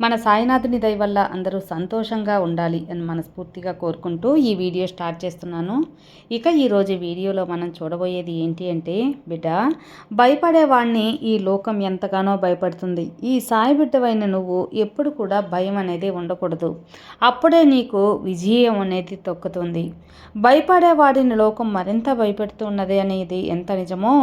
మన సాయినాథుని దయ వల్ల అందరూ సంతోషంగా ఉండాలి అని మనస్ఫూర్తిగా కోరుకుంటూ ఈ వీడియో స్టార్ట్ చేస్తున్నాను. ఇక ఈరోజు వీడియోలో మనం చూడబోయేది ఏంటి అంటే బిడ్డ భయపడేవాడిని ఈ లోకం ఎంతగానో భయపడుతుంది. ఈ సాయి బిడ్డవైన నువ్వు ఎప్పుడు కూడా భయం అనేది ఉండకూడదు. అప్పుడే నీకు విజయం అనేది తొక్కుతుంది. భయపడేవాడిని లోకం మరింత భయపెడుతున్నది అనేది ఎంత నిజమో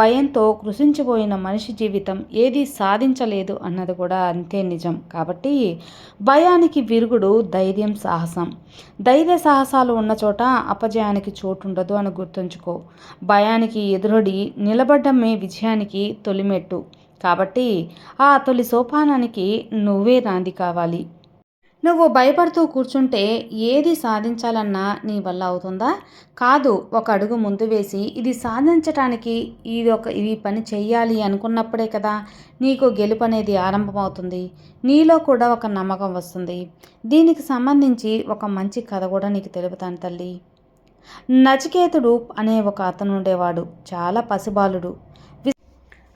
భయంతో కృషించిపోయిన మనిషి జీవితం ఏది సాధించలేదు అన్నది కూడా అంతే నిజం. కాబట్టి భయానికి విరుగుడు ధైర్యం సాహసం. ధైర్య సాహసాలు ఉన్న చోట అపజయానికి చోటు ఉండదు అని గుర్తుంచుకో. భయానికి ఎదురొడి నిలబడ్డమే విజయానికి తొలిమెట్టు. కాబట్టి ఆ తొలి సోపానానికి నువ్వే నాంది కావాలి. నువ్వు భయపడుతూ కూర్చుంటే ఏది సాధించాలన్నా నీ వల్ల అవుతుందా? కాదు ఒక అడుగు ముందు వేసి ఇది సాధించటానికి ఇది ఒక ఇది పని చెయ్యాలి అనుకున్నప్పుడే కదా నీకు గెలుపు అనేది ఆరంభమవుతుంది. నీలో కూడా ఒక నమ్మకం వస్తుంది. దీనికి సంబంధించి ఒక మంచి కథ కూడా నీకు తెలుపుతాను తల్లి. నచికేతుడు అనే ఒక అతను ఉండేవాడు. చాలా పసిబాలుడు.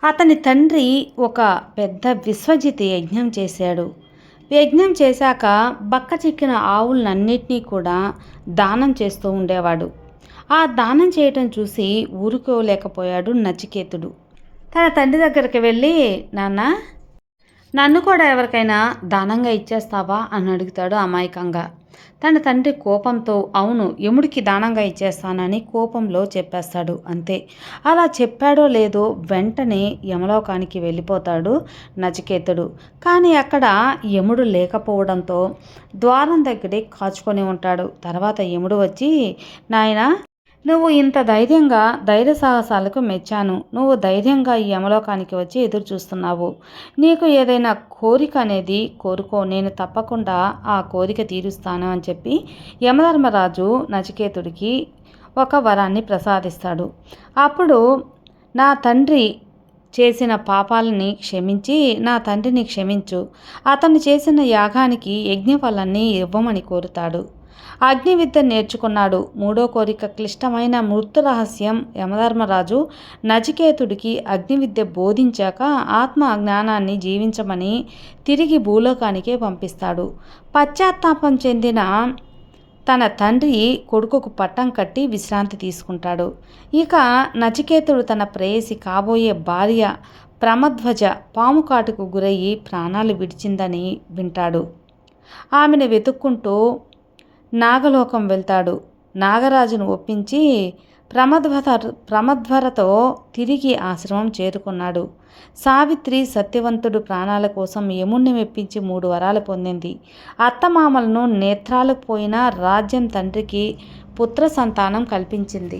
అతని తండ్రి ఒక పెద్ద విశ్వజిత్ యజ్ఞం చేశాడు. యజ్ఞం చేశాక బక్క చిక్కిన ఆవులన్నిటినీ కూడా దానం చేస్తూ ఉండేవాడు. ఆ దానం చేయటం చూసి ఊరుకోలేకపోయాడు నచికేతుడు. తన తండ్రి దగ్గరికి వెళ్ళి నాన్న నన్ను కూడా ఎవరికైనా దానంగా ఇచ్చేస్తావా? అని అడుగుతాడు అమాయకంగా. తన తండ్రి కోపంతో అవును యముడికి దానంగా ఇచ్చేస్తానని కోపంలో చెప్పేస్తాడు అంతే. అలా చెప్పాడో లేదో వెంటనే యమలోకానికి వెళ్ళిపోతాడు నచికేతుడు. కానీ అక్కడ యముడు లేకపోవడంతో ద్వారం దగ్గరే కాచుకొని ఉంటాడు. తర్వాత యముడు వచ్చి నాయన నువ్వు ఇంత ధైర్యంగా ధైర్య సాహసాలకు మెచ్చాను. నువ్వు ధైర్యంగా ఈ యమలోకానికి వచ్చి ఎదురు చూస్తున్నావు నీకు ఏదైనా కోరిక అనేది కోరుకో నేను తప్పకుండా ఆ కోరిక తీరుస్తాను అని చెప్పి యమధర్మరాజు నచికేతుడికి ఒక వరాన్ని ప్రసాదిస్తాడు. అప్పుడు నా తండ్రి చేసిన పాపాలని క్షమించి నా తండ్రిని క్షమించు. అతను చేసిన యాగానికి యజ్ఞఫలాన్ని ఇవ్వమని కోరుతాడు. అగ్ని విద్య నేర్చుకున్నాడు. మూడో కోరిక క్లిష్టమైన మృతురహస్యం యమధర్మరాజు నచికేతుడికి అగ్ని విద్య బోధించాక ఆత్మ జ్ఞానాన్ని జీవించమని తిరిగి భూలోకానికే పంపిస్తాడు. పశ్చాత్తాపం చెందిన తన తండ్రి కొడుకుకు పట్టం కట్టి విశ్రాంతి తీసుకుంటాడు. ఇక నచికేతుడు తన ప్రేయసి కాబోయే భార్య ప్రమధ్వజ పాము కాటుకు గురయ్యి ప్రాణాలు విడిచిందని వింటాడు. ఆమెను వెతుక్కుంటూ నాగలోకం వెళ్తాడు. నాగరాజును ఒప్పించి ప్రమధ్వత ప్రమధ్వరతో తిరిగి ఆశ్రమం చేరుకున్నాడు. సావిత్రి సత్యవంతుడు ప్రాణాల కోసం యముణ్ణి మెప్పించి మూడు వరాలు పొందింది. అత్తమామలను నేత్రాలకు పోయిన రాజ్యం తండ్రికి పుత్ర సంతానం కల్పించింది.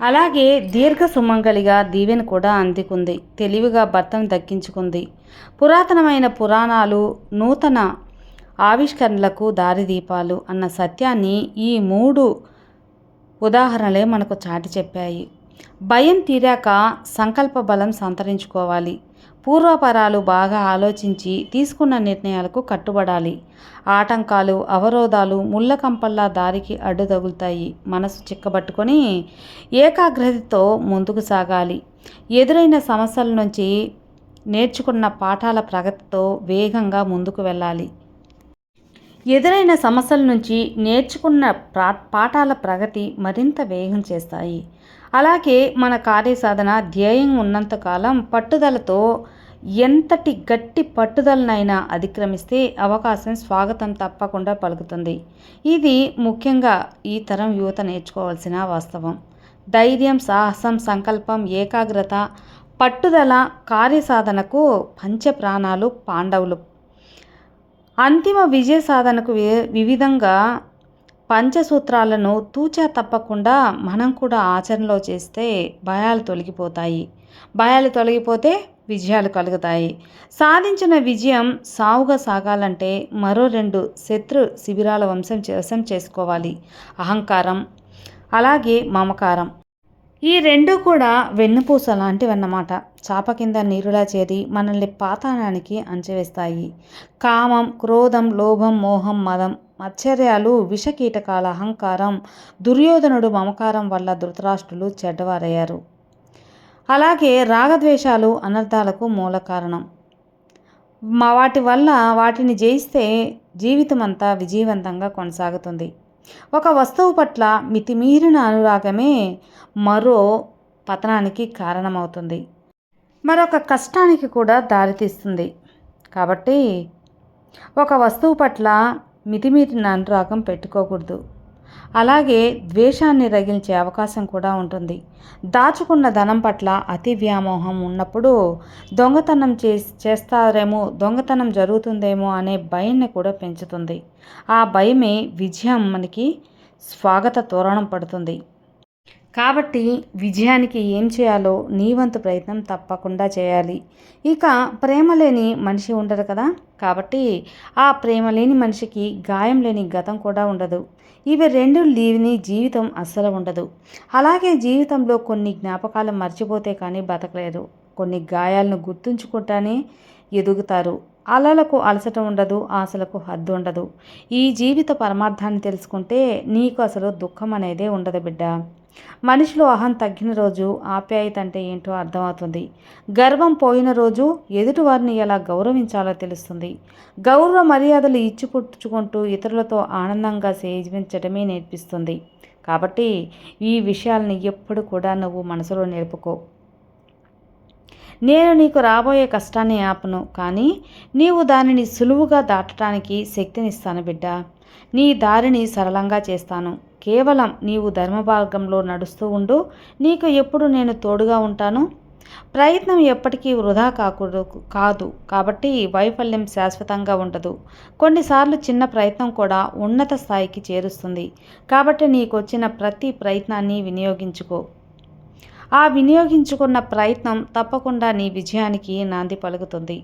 అలాగే దీర్ఘ సుమంగలిగా దీవెన కూడా అందుకుంది. తెలివిగా భర్తను దక్కించుకుంది. పురాతనమైన పురాణాలు నూతన ఆవిష్కరణలకు దారిదీపాలు అన్న సత్యాన్ని ఈ మూడు ఉదాహరణలే మనకు చాటి చెప్పాయి. భయం తీరాక సంకల్ప బలం సంతరించుకోవాలి. పూర్వపరాలు బాగా ఆలోచించి తీసుకున్న నిర్ణయాలకు కట్టుబడాలి. ఆటంకాలు అవరోధాలు ముళ్ళకంపల్లా దారికి అడ్డు తగులుతాయి. మనసు చిక్కబట్టుకొని ఏకాగ్రతతో ముందుకు సాగాలి. ఎదురైన సమస్యల నుంచి నేర్చుకున్న పాఠాల ప్రగతితో వేగంగా ముందుకు వెళ్ళాలి. ఎదురైన సమస్యల నుంచి నేర్చుకున్న ప్రా పాఠాల ప్రగతి మరింత వేగం చేస్తాయి. అలాగే మన కార్యసాధన ధ్యేయం ఉన్నంతకాలం పట్టుదలతో ఎంతటి గట్టి పట్టుదలనైనా అతిక్రమిస్తే అవకాశం స్వాగతం తప్పకుండా పలుకుతుంది. ఇది ముఖ్యంగా ఈ తరం యువత నేర్చుకోవాల్సిన వాస్తవం. ధైర్యం సాహసం సంకల్పం ఏకాగ్రత పట్టుదల కార్యసాధనకు పంచప్రాణాలు పాండవులు అంతిమ విజయ సాధనకు వివిధంగా పంచసూత్రాలను తూచా తప్పకుండా మనం కూడా ఆచరణలో చేస్తే భయాలు తొలగిపోతాయి. భయాలు తొలగిపోతే విజయాలు కలుగుతాయి. సాధించిన విజయం సావుగా సాగాలంటే మరో రెండు శత్రు శిబిరాల వంశం వశం చేసుకోవాలి. అహంకారం అలాగే మమకారం. ఈ రెండు కూడా వెన్నుపూస లాంటివన్నమాట. చాప కింద నీరులా చేరి మనల్ని పాతాళానికి అంచవేస్తాయి. కామం క్రోధం లోభం మోహం మదం మత్సర్యాలు విషకీటకాల అహంకారం దుర్యోధనుడు మమకారం వల్ల ధృతరాష్ట్రులు చెడ్డవారయ్యారు. అలాగే రాగద్వేషాలు అనర్థాలకు మూల కారణం. మా వాటి వల్ల వాటిని జయిస్తే జీవితం అంతా విజయవంతంగా కొనసాగుతుంది. ఒక వస్తువు పట్ల మితిమీరిన అనురాగమే మరో పతనానికి కారణమవుతుంది. మరొక కష్టానికి కూడా దారితీస్తుంది. కాబట్టి ఒక వస్తువు పట్ల మితిమీరిన అనురాగం పెట్టుకోకూడదు. అలాగే ద్వేషాన్ని రగిల్చే అవకాశం కూడా ఉంటుంది. దాచుకున్న ధనం పట్ల అతి వ్యామోహం ఉన్నప్పుడు దొంగతనం చే చేస్తారేమో దొంగతనం జరుగుతుందేమో అనే భయాన్ని కూడా పెంచుతుంది. ఆ భయమే విజయం మనకి స్వాగత తోరణం పడుతుంది. కాబట్టి విజయానికి ఏం చేయాలో నీ వంతు ప్రయత్నం తప్పకుండా చేయాలి. ఇక ప్రేమ లేని మనిషి ఉండదు కదా? కాబట్టి ఆ ప్రేమ లేని మనిషికి గాయం లేని గతం కూడా ఉండదు. ఇవి రెండు లేని జీవితం అస్సలు ఉండదు. అలాగే జీవితంలో కొన్ని జ్ఞాపకాలు మర్చిపోతే కానీ బతకలేరు. కొన్ని గాయాలను గుర్తుంచుకుంటానే ఎదుగుతారు. అలలకు అలసట ఉండదు ఆశలకు హద్దు ఉండదు. ఈ జీవిత పరమార్థాన్ని తెలుసుకుంటే నీకు అసలు దుఃఖం అనేదే ఉండదు బిడ్డ. మనిషిలో అహం తగ్గిన రోజు ఆప్యాయత అంటే ఏంటో అర్థమవుతుంది. గర్వం పోయిన రోజు ఎదుటివారిని ఎలా గౌరవించాలో తెలుస్తుంది. గౌరవ మర్యాదలు ఇచ్చిపుచ్చుకుంటూ ఇతరులతో ఆనందంగా సేవించడమే నేర్పిస్తుంది. కాబట్టి ఈ విషయాల్ని ఎప్పుడు కూడా నువ్వు మనసులో నేర్పుకో. నేను నీకు రాబోయే కష్టాన్ని ఆపను కానీ నీవు దానిని సులువుగా దాటడానికి శక్తినిస్తాను బిడ్డ. నీ దారిని సరళంగా చేస్తాను. కేవలం నీవు ధర్మమార్గంలో నడుస్తూ ఉండు. నీకు ఎప్పుడు నేను తోడుగా ఉంటాను? ప్రయత్నం ఎప్పటికీ వృధా కాకూడదు కాదు. కాబట్టి వైఫల్యం శాశ్వతంగా ఉండదు. కొన్నిసార్లు చిన్న ప్రయత్నం కూడా ఉన్నత స్థాయికి చేరుస్తుంది. కాబట్టి నీకు వచ్చిన ప్రతి ప్రయత్నాన్ని వినియోగించుకో. ఆ వినియోగించుకున్న ప్రయత్నం తప్పకుండా నీ విజయానికి నాంది పలుకుతుంది.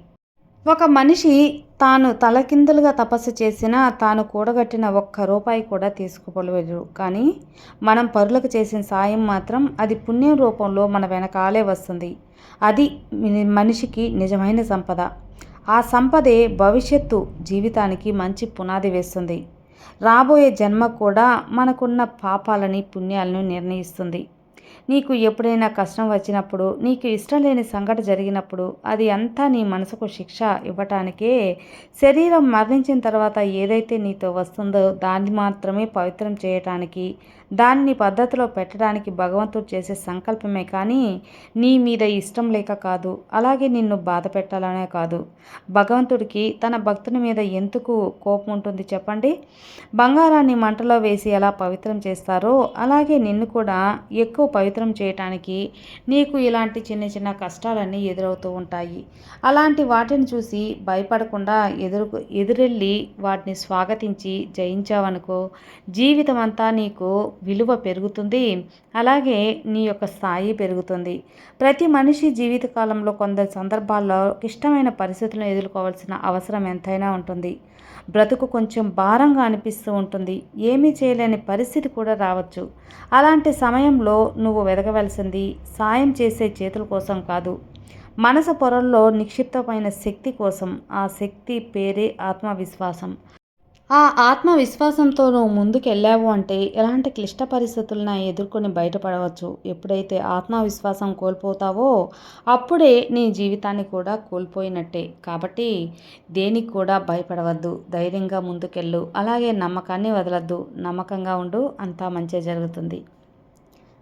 ఒక మనిషి తాను తలకిందులుగా తపస్సు చేసినా తాను కూడగట్టిన ఒక్క రూపాయి కూడా తీసుకుపోలేరు కానీ మనం పరులకు చేసిన సాయం మాత్రం అది పుణ్యం రూపంలో మన వెనకాలే వస్తుంది. అది మనిషికి నిజమైన సంపద. ఆ సంపదే భవిష్యత్తు జీవితానికి మంచి పునాది వేస్తుంది. రాబోయే జన్మ కూడా మనకున్న పాపాలని పుణ్యాలను నిర్ణయిస్తుంది. నీకు ఎప్పుడైనా కష్టం వచ్చినప్పుడు నీకు ఇష్టం లేని సంఘట జరిగినప్పుడు అది అంతా నీ మనసుకు శిక్ష ఇవ్వటానికే శరీరం మరణించిన తర్వాత ఏదైతే నీతో వస్తుందో దాన్ని మాత్రమే పవిత్రం చేయటానికి దాన్ని పద్ధతిలో పెట్టడానికి భగవంతుడు చేసే సంకల్పమే కానీ నీ మీద ఇష్టం లేక కాదు అలాగే నిన్ను బాధ పెట్టాలనే కాదు. భగవంతుడికి తన భక్తుని మీద ఎందుకు కోపం ఉంటుంది చెప్పండి? బంగారాన్ని మంటలో వేసి ఎలా పవిత్రం చేస్తారో అలాగే నిన్ను కూడా ఎక్కువ పవిత్రం చేయటానికి నీకు ఇలాంటి చిన్న చిన్న కష్టాలన్నీ ఎదురవుతూ ఉంటాయి. అలాంటి వాటిని చూసి భయపడకుండా ఎదురు ఎదురెళ్ళి వాటిని స్వాగతించి జయించావనుకో జీవితం అంతా నీకు విలువ పెరుగుతుంది. అలాగే నీ యొక్క స్థాయి పెరుగుతుంది. ప్రతి మనిషి జీవితకాలంలో కొందరు సందర్భాల్లో ఇష్టమైన పరిస్థితులను ఎదుర్కోవాల్సిన అవసరం ఎంతైనా ఉంటుంది. బ్రతుకు కొంచెం భారంగా అనిపిస్తూ ఉంటుంది. ఏమీ చేయలేని పరిస్థితి కూడా రావచ్చు. అలాంటి సమయంలో నువ్వు వెదకవలసింది సాయం చేసే చేతుల కోసం కాదు. మనసు పొరల్లో నిక్షిప్తమైన శక్తి కోసం. ఆ శక్తి పేరే ఆత్మవిశ్వాసం. ఆ ఆత్మవిశ్వాసంతో నువ్వు ముందుకు వెళ్ళావు అంటే ఎలాంటి క్లిష్ట పరిస్థితులను ఎదుర్కొని బయటపడవచ్చు. ఎప్పుడైతే ఆత్మవిశ్వాసం కోల్పోతావో అప్పుడే నీ జీవితాన్ని కూడా కోల్పోయినట్టే. కాబట్టి దేనికి కూడా భయపడవద్దు. ధైర్యంగా ముందుకెళ్ళు. అలాగే నమ్మకాన్ని వదలద్దు. నమ్మకంగా ఉండు. అంతా మంచిగా జరుగుతుంది.